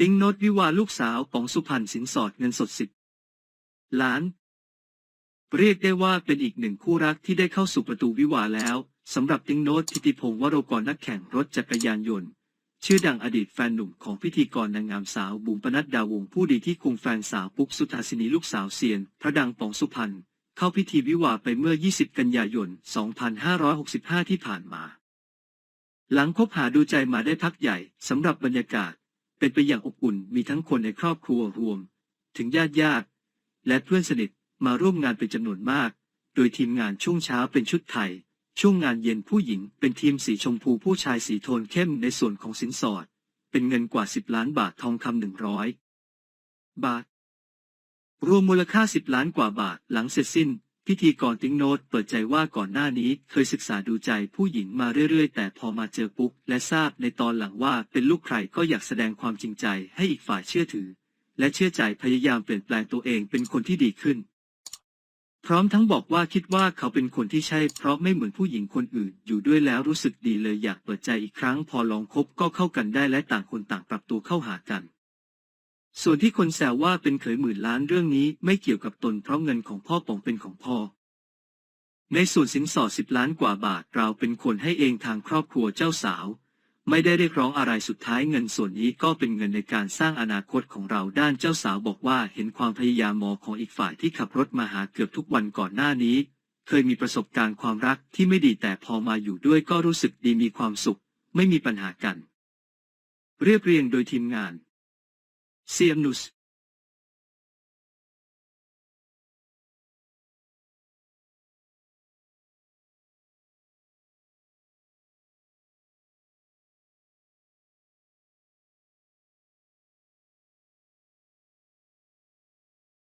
ติ๊งโนตวิวาลูกสาวของสุพรรณสินสอดเงินสดสิบล้าน เรียกได้ว่าเป็นอีกหนึ่งคู่รักที่ได้เข้าสู่ประตูวิวาแล้วสำหรับติ๊งโนตทิติพงศ์วโรกรนักแข่งรถจักรยานยนต์ ชื่อดังอดีตแฟนหนุ่มของพิธีกรนางงามสาวบุ๋มปนัดดาวงผู้ดีที่คุมแฟนสาวปุ๊กสุธาสินีลูกสาวเซียน พระดังปองสุพรรณเข้าพิธีวิวาไปเมื่อ 20 กันยายน 2565 ที่ผ่านมา หลังคบหาดูใจมาได้พักใหญ่สำหรับบรรยากาศ เป็นไปอย่างอบอุ่นมีทั้งคนในครอบครัวรวม ถึงญาติญาติและเพื่อนสนิทมาร่วมงานเป็นจำนวนมาก โดยทีมงานช่วงเช้าเป็นชุดไทย ช่วงงานเย็นผู้หญิงเป็นทีมสีชมพูผู้ชายสีโทนเข้มในส่วนของสินสอด เป็นเงินกว่า 10 ล้านบาททองคำหนึ่งร้อยบาท รวมมูลค่า 10 ล้านกว่าบาทหลังเสร็จสิ้น พิธีกรติ๊งโนตเปิดใจว่าก่อนหน้านี้เคยศึกษาดูใจผู้หญิงมาเรื่อยๆ แต่พอมาเจอปุ๊กและทราบในตอนหลังว่าเป็นลูกใครก็อยากแสดงความจริงใจให้อีกฝ่ายเชื่อถือ และเชื่อใจพยายามเปลี่ยนแปลงตัวเองเป็นคนที่ดีขึ้น พร้อมทั้งบอกว่าคิดว่าเขาเป็นคนที่ใช่เพราะไม่เหมือนผู้หญิงคนอื่น อยู่ด้วยแล้วรู้สึกดีเลยอยากเปิดใจอีกครั้ง พอลองคบก็เข้ากันได้และต่างคนต่างปรับตัวเข้าหากัน ส่วนที่คนแซวว่าเป็นเขยหมื่นล้านเรื่องนี้ไม่เกี่ยวกับตนเพราะเงินของพ่อป๋องเป็นของพ่อ ในส่วนสินสอดสิบล้านกว่าบาทเราเป็นคนให้เองทางครอบครัวเจ้าสาว ไม่ได้เรียกร้องอะไรสุดท้ายเงินส่วนนี้ก็เป็นเงินในการสร้างอนาคตของเราด้านเจ้าสาวบอกว่าเห็นความพยายามมอของอีกฝ่ายที่ขับรถมาหาเกือบทุกวันก่อนหน้านี้ เคยมีประสบการณ์ความรักที่ไม่ดีแต่พอมาอยู่ด้วยก็รู้สึกดีมีความสุข ไม่มีปัญหากัน เรียบเรียงโดยทีมงาน ser-nos.